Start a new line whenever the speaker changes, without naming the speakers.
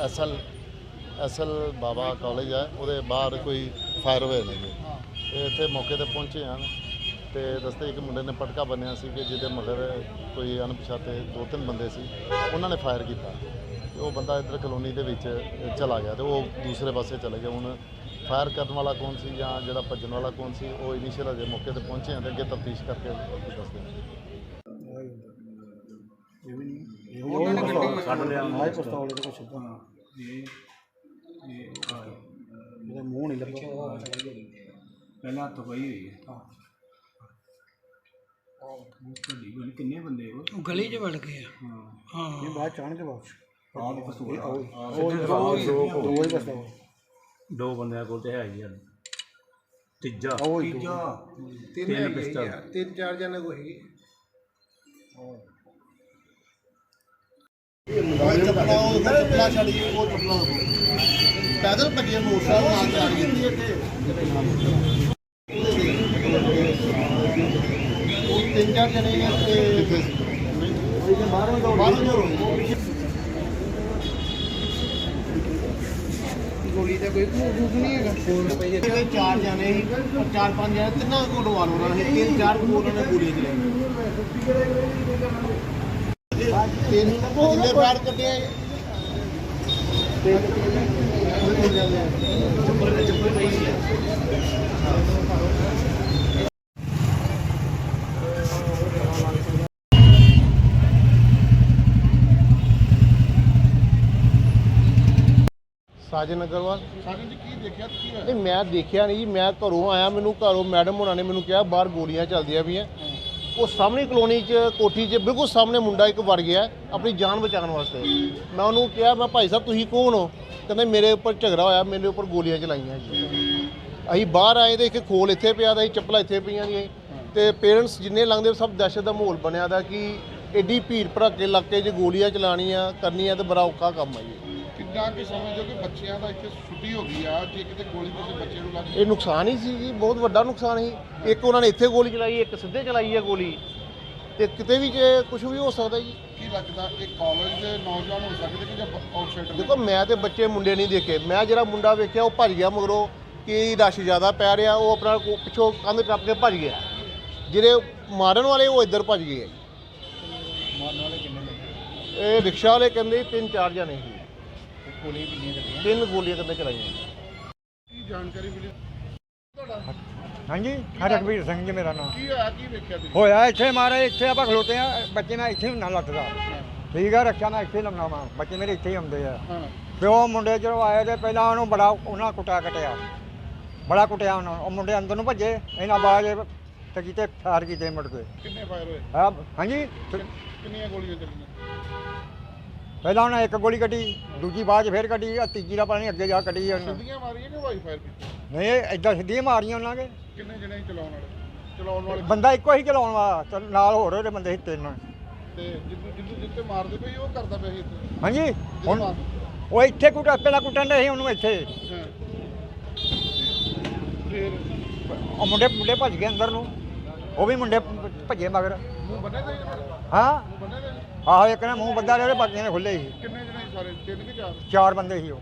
SL SL ਬਾਬਾ college ਹੈ। ਉਹਦੇ ਬਾਹਰ ਕੋਈ ਫਾਇਰ ਹੋਏ ਨੇ ਜੀ ਤੇ ਇੱਥੇ ਮੌਕੇ ਤੇ ਪਹੁੰਚੇ ਹਨ ਤੇ ਰਸਤੇ ਇੱਕ ਮੁੰਡੇ ਨੇ ਪਟਕਾ ਬੰਨਿਆ ਸੀ ਕਿ ਜਿਹਦੇ ਮਗਰ ਕੋਈ ਅਣਪਛਾਤੇ ਦੋ ਤਿੰਨ ਬੰਦੇ ਸੀ ਉਹਨਾਂ ਨੇ ਫਾਇਰ ਕੀਤਾ। ਉਹ ਬੰਦਾ ਇੱਧਰ ਕਲੋਨੀ ਦੇ ਵਿੱਚ ਚਲਾ ਗਿਆ ਤੇ ਉਹ ਦੂਸਰੇ ਪਾਸੇ ਚਲੇ ਗਿਆ ਹੁਣ ਫਾਇਰ ਕਰਨ ਵਾਲਾ ਕੌਣ ਸੀ ਜਾਂ ਜਿਹੜਾ ਭੱਜਣ ਵਾਲਾ ਕੌਣ ਸੀ ਉਹ ਇਨੀਸ਼ੀਅਲ ਅਜੇ ਮੌਕੇ ਤੇ ਪਹੁੰਚੇ ਹਨ ਤੇ ਅੱਗੇ ਤਫਤੀਸ਼ ਕਰਕੇ ਦੱਸਦੇ ਹਾਂ
ਉਹਨਾਂ ਨੇ ਗੱਡੀ
ਕੱਢ ਲਿਆ
ਆਏ ਪਸਤੌਲ ਇਹਦੇ ਕੋਲ ਸਿੱਧਾ।
ਇਹ ਇਹ ਆਹ,
ਇਹਦਾ ਮੂੰਹ ਨਹੀਂ ਲੱਭਾ
ਪਹਿਲਾਂ ਹੱਥ ਪਈ ਹੋਈ ਹੈ। ਤੁਹਾਡੀ ਬਣ। ਕਿੰਨੇ ਬੰਦੇ ਹੋ
ਗਲੀ 'ਚ ਵੜ ਗਏ ਆ।
ਹਾਂ।
ਹਾਂ।
ਇਹ ਬਾਅਦ ਚਾਣ ਕੇ ਵਾਪਸ।
ਆਹ ਕਸੂਰ
ਉਹ ਦੋ ਹੀ ਪਸਤੌਲ।
ਦੋ ਬੰਦਿਆਂ ਕੋਲ ਤੇ ਹੈ ਹੀ ਆ। ਤੀਜਾ।
ਉਹ ਹੀ
ਤੀਜਾ।
ਤਿੰਨ ਪਿਸਟਲ
ਤਿੰਨ ਚਾਰ ਜਣੇ ਕੋ ਹੈਗੇ
ਚੱਪਲਾ ਉਹ ਚੱਪਲਾ ਛੱਡ ਗਈ ਉਹ ਚੱਪਲਾ ਪੈਦਲ ਭੱਜੇ ਮੋਟਰਸਾਈਕਲ ਨਾਲ ਜਾ ਰਹੀ ਉਹ ਤਿੰਨ ਚਾਰ ਜਣੇ ਨੇ ਤੇ ਬਾਹਰੋਂ ਦੋ ਬਾਹਰੋਂ ਦੋ
ਗੋਲੀ ਦਾ ਕੋਈ ਪ੍ਰੂਫ ਨਹੀਂ ਹੈਗਾ।
ਇਹ ਚਾਰ ਜਣੇ ਸੀ ਚਾਰ ਪੰਜ ਜਣੇ ਤਿੰਨਾਂ ਕੋਲ ਹੋਣਾ ਸੀ ਤਿੰਨ ਚਾਰ ਕੋਲ ਉਹਨਾਂ ਨੇ ਗੋਲੀਆਂ ਚਲਾਈਆਂ। ਤਿੰਨ ਕਿੰਨੇ
ਸਾਜਨ ਅਗਰਵਾਲ।
ਸਾਜਨ ਜੀ ਕੀ ਦੇਖਿਆ ਕੀ ਹੋਇਆ?
ਨਹੀਂ ਮੈਂ ਦੇਖਿਆ ਨਹੀਂ ਜੀ ਮੈਂ ਘਰੋਂ ਆਇਆ ਮੈਨੂੰ ਘਰੋਂ ਮੈਡਮ ਹੋਣਾ ਨੇ ਮੈਨੂੰ ਕਿਹਾ ਬਾਹਰ ਗੋਲੀਆਂ ਚੱਲਦੀਆਂ ਪਈਆਂ। ਉਹ ਸਾਹਮਣੀ ਕਲੋਨੀ 'ਚ, ਕੋਠੀ 'ਚ, ਬਿਲਕੁਲ ਸਾਹਮਣੇ ਮੁੰਡਾ ਇੱਕ ਵੜ ਗਿਆ, ਆਪਣੀ ਜਾਨ ਬਚਾਉਣ ਵਾਸਤੇ। ਮੈਂ ਉਹਨੂੰ ਕਿਹਾ, ਮੈਂ ਭਾਈ ਸਾਹਿਬ, ਤੁਸੀਂ ਕੌਣ ਹੋ? ਕਹਿੰਦੇ, ਮੇਰੇ ਉੱਪਰ ਝਗੜਾ ਹੋਇਆ, ਮੇਰੇ ਉੱਪਰ ਗੋਲੀਆਂ ਚਲਾਈਆਂ ਜੀ। ਅਸੀਂ ਬਾਹਰ ਆਏ ਤੇ ਇੱਕ ਖੋਲ ਇੱਥੇ ਪਿਆ ਦਾ ਸੀ ਚੱਪਲਾਂ ਇੱਥੇ ਪਈਆਂ ਦੀਆਂ ਤੇ ਪੇਰੈਂਟਸ ਜਿੰਨੇ ਲੰਘਦੇ, ਸਭ ਦਹਿਸ਼ਤ ਦਾ ਮਾਹੌਲ ਬਣਿਆ ਦਾ ਕਿ ਐਡੀ ਭੀੜ ਭੜੱਕੇ ਇਲਾਕੇ 'ਚ ਗੋਲੀਆਂ ਚਲਾਉਣੀਆਂ, ਕਰਨੀਆਂ ਤੇ ਬੜਾ ਔਖਾ ਕੰਮ ਹੈ ਜੀ।
ਕਿੰਨਾ ਕਿ ਸਮਝੋ ਕਿ ਬੱਚਿਆਂ ਦਾ ਇੱਥੇ ਛੁੱਟੀ ਹੋ ਗਈ ਆ ਜੇ ਕਿਤੇ ਗੋਲੀ ਕਿਸੇ ਬੱਚੇ ਨੂੰ ਲੱਗ
ਇਹ ਨੁਕਸਾਨ ਹੀ ਸੀ ਜੀ ਬਹੁਤ ਵੱਡਾ ਨੁਕਸਾਨ ਸੀ। ਇੱਕ ਉਹਨਾਂ ਨੇ ਇੱਥੇ ਗੋਲੀ ਚਲਾਈ ਇੱਕ ਸਿੱਧੇ ਚਲਾਈ ਹੈ ਗੋਲੀ। ਤੇ ਕਿਤੇ ਵੀ ਜੇ ਕੁਝ ਵੀ ਹੋ ਸਕਦਾ ਜੀ।
ਕੀ ਲੱਗਦਾ ਇਹ ਕਾਲਜ ਦੇ ਨੌਜਵਾਨ ਹੋ ਸਕਦੇ ਕਿ ਜਾਂ ਆਊਟਸਾਈਡਰ
ਦੇਖੋ ਮੈਂ ਤੇ ਬੱਚੇ ਮੁੰਡੇ ਨਹੀਂ ਦੇਖੇ। ਮੈਂ ਜਿਹੜਾ ਮੁੰਡਾ ਵੇਖਿਆ ਉਹ ਭੱਜ ਗਿਆ ਮਗਰੋਂ। ਕਿ ਰਸ਼ ਜ਼ਿਆਦਾ ਪੈ ਰਿਹਾ ਉਹ ਆਪਣਾ ਕੋ- ਪਿੱਛੋਂ ਕੰਧ ਟੱਪ ਕੇ ਭੱਜ ਗਿਆ। ਜਿਹੜੇ ਮਾਰਨ ਵਾਲੇ ਉਹ ਇੱਧਰ ਭੱਜ ਗਏ
ਮਾਰਨ ਵਾਲੇ ਕਿੰਨੇ
ਇਹ ਰਿਕਸ਼ਾ ਵਾਲੇ ਕਹਿੰਦੇ ਤਿੰਨ ਚਾਰ ਜਣੇ ਸੀ।
ਗੋਲੀਆਂ ਕਿੰਨੀਆਂ ਲੱਗੀਆਂ
ਤਿੰਨ ਗੋਲੀਆਂ ਕਹਿੰਦੇ ਚਲਾਈਆਂ?
ਕੀ ਜਾਣਕਾਰੀ ਮਿਲੀ? ਤੁਹਾਡਾ?
ਹਾਂਜੀ ਹਰਕਬੀਰ ਸਿੰਘ ਜੀ ਮੇਰਾ ਨਾਮ।
ਕੀ ਹੋਇਆ ਕੀ ਵੇਖਿਆ ਤੁਸੀਂ?
ਹੋਇਆ ਇੱਥੇ ਮਾਰੇ ਇੱਥੇ ਆਪਾਂ ਖਲੋਤੇ ਆ ਬੱਚੇ ਮੈਂ ਇੱਥੇ ਹੁੰਨਾ ਲੱਤਦਾ ਠੀਕ ਆ ਰੱਖਿਆ ਮੈਂ ਇੱਥੇ ਲੰਮਾ ਮਾਂ ਬੱਚੇ ਮੇਰੇ ਇੱਥੇ ਹੀ ਹੁੰਦੇ ਆ।
ਹਾਂ।
ਤੇ ਉਹ ਮੁੰਡੇ ਜਦੋਂ ਆਏ ਤੇ ਪਹਿਲਾਂ ਉਹਨੂੰ ਬੜਾ ਉਹਨਾਂ ਕੁੱਟਿਆ ਕਟਿਆ। ਬੜਾ ਕੁੱਟਿਆ ਉਹਨਾਂ ਨੂੰ। ਉਹ ਮੁੰਡੇ ਅੰਦਰ ਨੂੰ ਭੱਜੇ ਇਹਨਾਂ ਬਾਅਦ ਤੇ ਕੀਤੇ ਫਾਰ ਕੀਤੇ ਮੁੜ ਕੇ।
ਕਿੰਨੇ ਫਾਇਰ ਹੋਏ?
ਹਾਂਜੀ
ਕਿੰਨੀਆਂ ਗੋਲੀਆਂ ਚੱਲੀਆਂ?
ਪਹਿਲਾਂ ਉਹਨਾਂ ਇੱਕ ਗੋਲੀ ਕੱਢੀ ਦੂਜੀ ਬਾਅਦ 'ਚ ਫੇਰ ਕੱਢੀ ਆ ਤੀਜੀ ਦਾ ਪਾਣੀ ਅੱਗੇ ਜਾ ਕੱਢੀ ਉਹਨਾਂ।
ਸਿੱਧੀਆਂ ਮਾਰੀਆਂ ਕਿ ਵਾਈ ਫਾਇਰ ਕੀਤੀ
ਨਹੀਂ ਏਦਾਂ ਸਿੱਧੀਆਂ ਮਾਰੀਆਂ ਉਹਨਾਂ ਕੇ
ਕਿੰਨੇ ਜਣੇ ਸੀ ਚਲਾਉਣ ਵਾਲੇ? ਚਲਾਉਣ ਵਾਲੇ
ਬੰਦਾ ਇੱਕੋ ਹੀ ਚਲਾਉਣ ਵਾਲਾ ਤੇ ਨਾਲ ਹੋਰ ਉਹਦੇ ਬੰਦੇ ਸੀ ਤਿੰਨ।
ਤੇ ਜਿੱਦੂ ਜਿੱਦੂ ਜਿੱਤੇ ਮਾਰਦੇ ਪਈ ਉਹ ਕਰਦਾ ਪਿਆ ਸੀ ਇੱਥੇ?
ਹਾਂਜੀ ਹੁਣ ਉਹ ਇੱਥੇ ਕੁੱਟਾ ਪਹਿਲਾਂ ਕੁੱਟਣ ਦੇ ਸੀ ਉਹਨੂੰ ਇੱਥੇ।
ਹਾਂ ਫਿਰ?
ਉਹ ਮੁੰਡੇ ਮੁੰਡੇ ਭੱਜ ਗਏ ਅੰਦਰ ਨੂੰ। ਉਹ ਵੀ ਮੁੰਡੇ ਭੱਜੇ ਮਗਰ।
ਮੂੰਹ ਬੰਨੇ ਦੇ
ਹਾਂ।
ਮੂੰਹ ਬੰਨੇ ਦੇ
ਆਹੋ ਇੱਕ ਨੇ ਮੂੰਹ ਬੱਦਾ ਰਿਹਾ ਤੇ ਬਾਕੀਆਂ ਨੇ ਖੁੱਲੇ ਸੀ
ਕਿੰਨੇ ਜਣੇ ਸੀ ਸਾਰੇ? ਤਿੰਨ ਕਿ ਚਾਰ?
ਚਾਰ ਬੰਦੇ ਸੀ ਉਹ।